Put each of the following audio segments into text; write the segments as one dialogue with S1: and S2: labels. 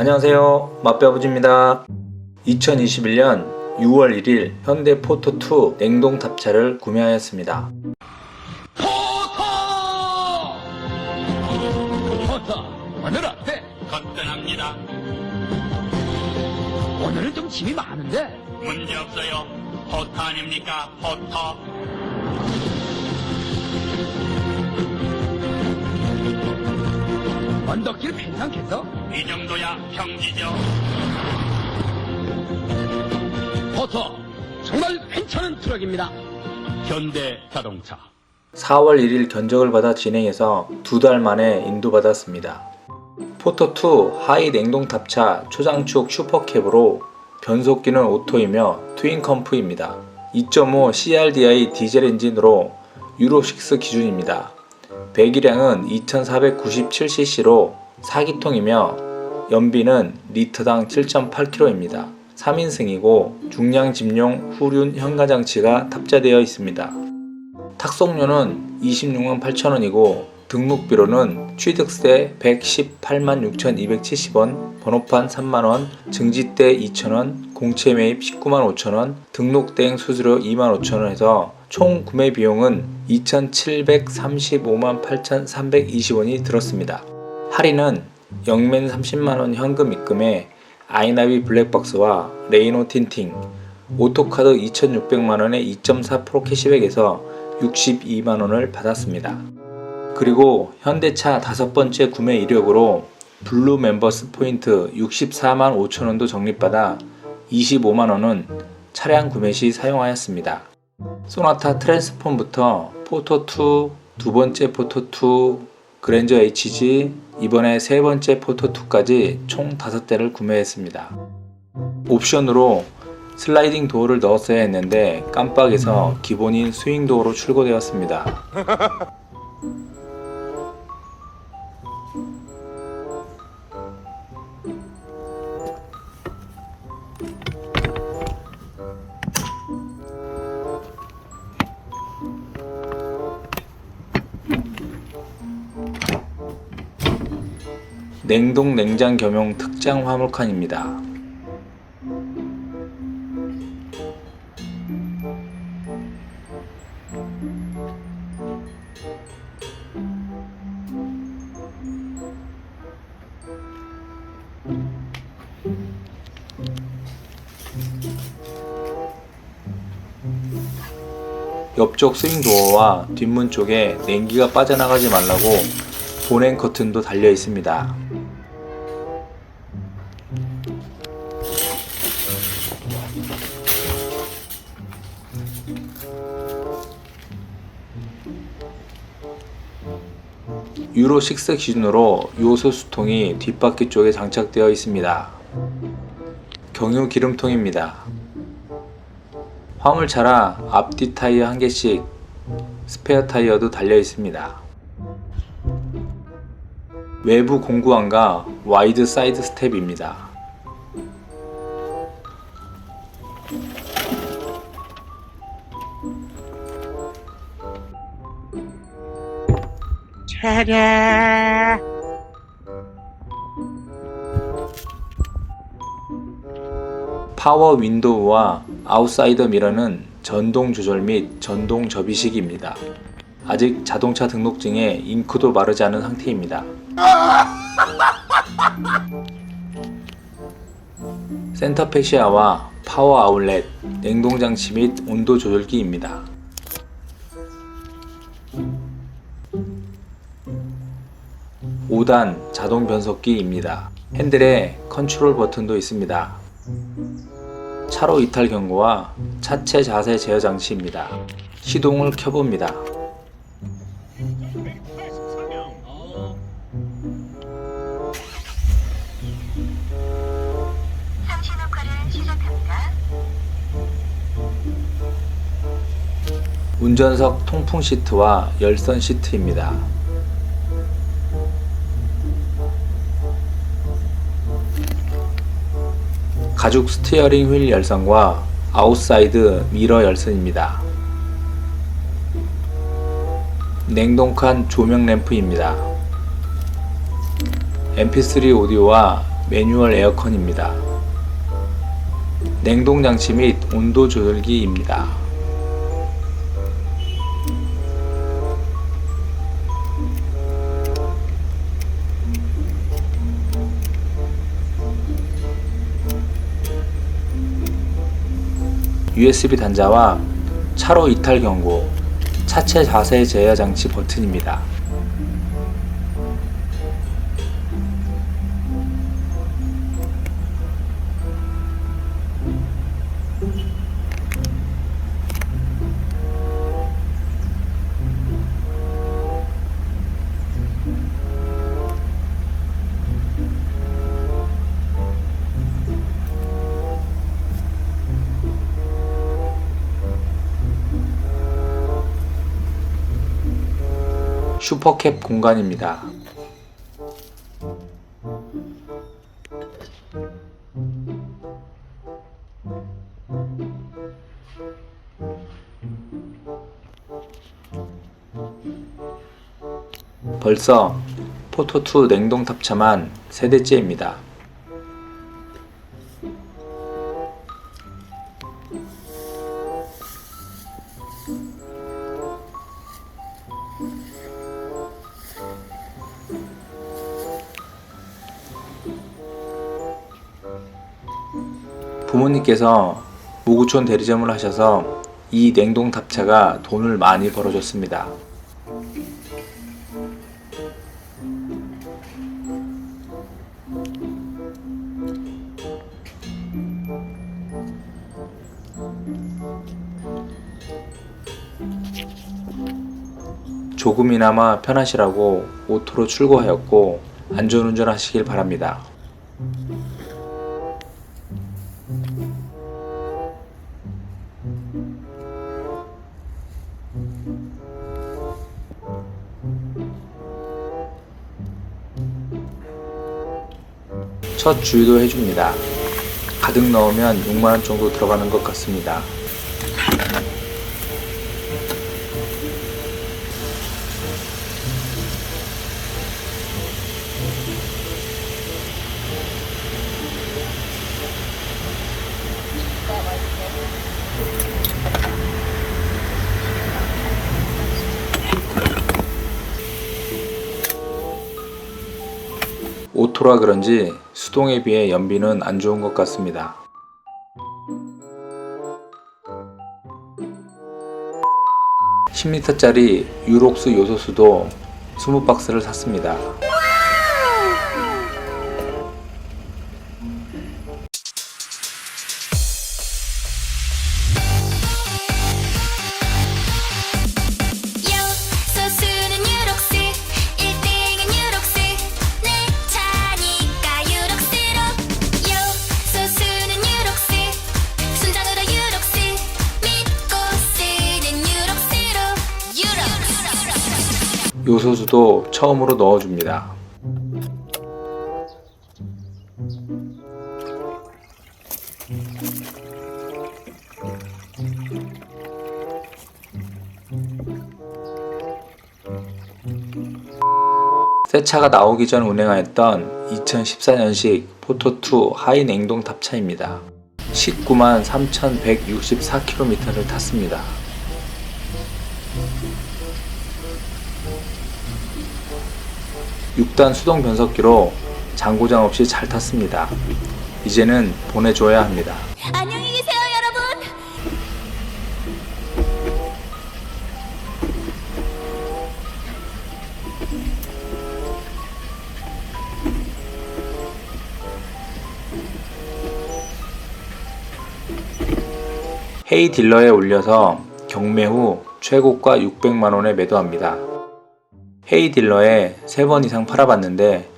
S1: 안녕하세요. 맛배아버지입니다. 2021년 6월 1일 현대 포토2 냉동 탑차를 구매하였습니다.
S2: 포터! 포터, 오늘 어때?
S3: 거뜬합니다.
S2: 오늘은 좀 짐이 많은데
S3: 문제 없어요. 포터 아닙니까? 포터.
S2: 언덕길 괜찮겠어?
S3: 이 정도야 평지죠.
S2: 포터, 정말 괜찮은 트럭입니다.
S3: 현대 자동차.
S1: 4월 1일 견적을 받아 진행해서 두 달 만에 인도받았습니다. 포토2 하이 냉동 탑차 초장축 슈퍼캡으로 변속기는 오토이며 트윈 컴프입니다. 2.5 CRDI 디젤 엔진으로 유로 6 기준입니다. 배기량은 2497cc로 4기통이며 연비는 리터당 7.8km입니다. 3인승이고 중량 집용 후륜 현가장치가 탑재되어 있습니다. 탁송료는 26만 8천원이고 등록비로는 취득세 118만 6,270원, 번호판 3만원, 증지대 2천원, 공채 매입 19만 5천원, 등록 대행 수수료 2만 5천원 해서 총 구매 비용은 2,735만 8,320원이 들었습니다. 할인은 영맨 30만원 현금 입금에 아이나비 블랙박스와 레이노 틴팅, 오토카드 2,600만원의 2.4% 캐시백에서 62만원을 받았습니다. 그리고 현대차 다섯 번째 구매 이력으로 블루 멤버스 포인트 64만 5천원도 적립받아 25만원은 차량 구매 시 사용하였습니다. 소나타 트랜스폼부터 포토 2, 두 번째 포토 2, 그랜저 HG, 이번에 세 번째 포토 2까지 총 5대를 구매했습니다. 옵션으로 슬라이딩 도어를 넣었어야 했는데 깜빡해서 기본인 스윙 도어로 출고되었습니다. 냉동 냉장 겸용 특장 화물칸입니다. 옆쪽 스윙 도어와 뒷문 쪽에 냉기가 빠져나가지 말라고 보냉 커튼도 달려 있습니다. 유로 6 기준으로 요소 수통이 뒷바퀴 쪽에 장착되어 있습니다. 경유 기름통입니다. 화물차라 앞뒤 타이어 한 개씩 스페어 타이어도 달려 있습니다. 외부 공구함과 와이드 사이드 스텝입니다. 파워 윈도우와 아웃사이더 미러는 전동 조절 및 전동 접이식입니다. 아직 자동차 등록증에 잉크도 마르지 않은 상태입니다. 센터팩 시야와 파워 아울렛, 냉동장치 및 온도 조절기입니다. 오단 자동 변속기입니다. 핸들에 컨트롤 버튼도 있습니다. 차로 이탈 경고와 차체 자세 제어 장치입니다. 시동을 켜봅니다. 운전석 통풍 시트와 열선 시트입니다. 가죽 스티어링 휠 열선과 아웃사이드 미러 열선입니다. 냉동칸 조명 램프입니다. mp3 오디오와 매뉴얼 에어컨입니다. 냉동 장치 및 온도 조절기입니다. USB 단자와 차로 이탈 경고, 차체 자세 제어 장치 버튼입니다. 슈퍼캡 공간입니다. 벌써 포토2 냉동 탑차만 세대째입니다. 부모님께서 무구촌 대리점을 하셔서 이 냉동 탑차가 돈을 많이 벌어줬습니다. 조금이나마 편하시라고 오토로 출고하였고 안전운전 하시길 바랍니다. 첫 주유도 해줍니다. 가득 넣으면 6만원 정도 들어가는 것 같습니다. 오토라 그런지 수동에 비해 연비는 안 좋은 것 같습니다. (10리터짜리) 유록스 요소수도 20박스를 샀습니다. 요소수도 처음으로 넣어줍니다. 새 차가 나오기 전 운행하였던 2014년식 포토2 하이 냉동 탑차입니다. 19만 3,164km를 탔습니다. 6단 수동 변속기로 장고장 없이 잘 탔습니다. 이제는 보내줘야 합니다.
S4: 안녕히 계세요 여러분
S1: 헤이 딜러에 올려서 경매 후 최고가 600만 원에 매도합니다. 헤이 딜러에 3번 이상 팔아봤는데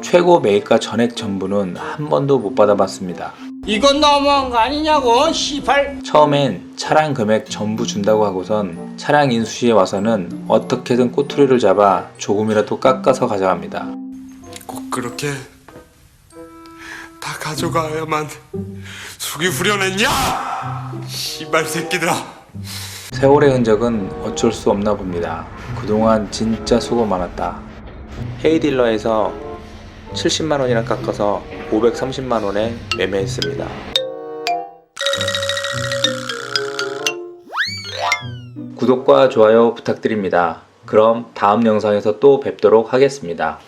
S1: 최고 매입가 전액 전부는 한 번도 못 받아봤습니다.
S5: 이건 너무한 거 아니냐고 시발
S1: 처음엔 차량 금액 전부 준다고 하고선 차량 인수시에 와서는 어떻게든 꼬투리를 잡아 조금이라도 깎아서 가져갑니다.
S6: 꼭 그렇게 다 가져가야만 속이 후련했냐? 씨발 새끼들아.
S1: 세월의 흔적은 어쩔 수 없나 봅니다. 그동안 진짜 수고 많았다. 헤이딜러에서 70만원이나 깎아서 530만원에 매매했습니다. 구독과 좋아요 부탁드립니다. 그럼 다음 영상에서 또 뵙도록 하겠습니다.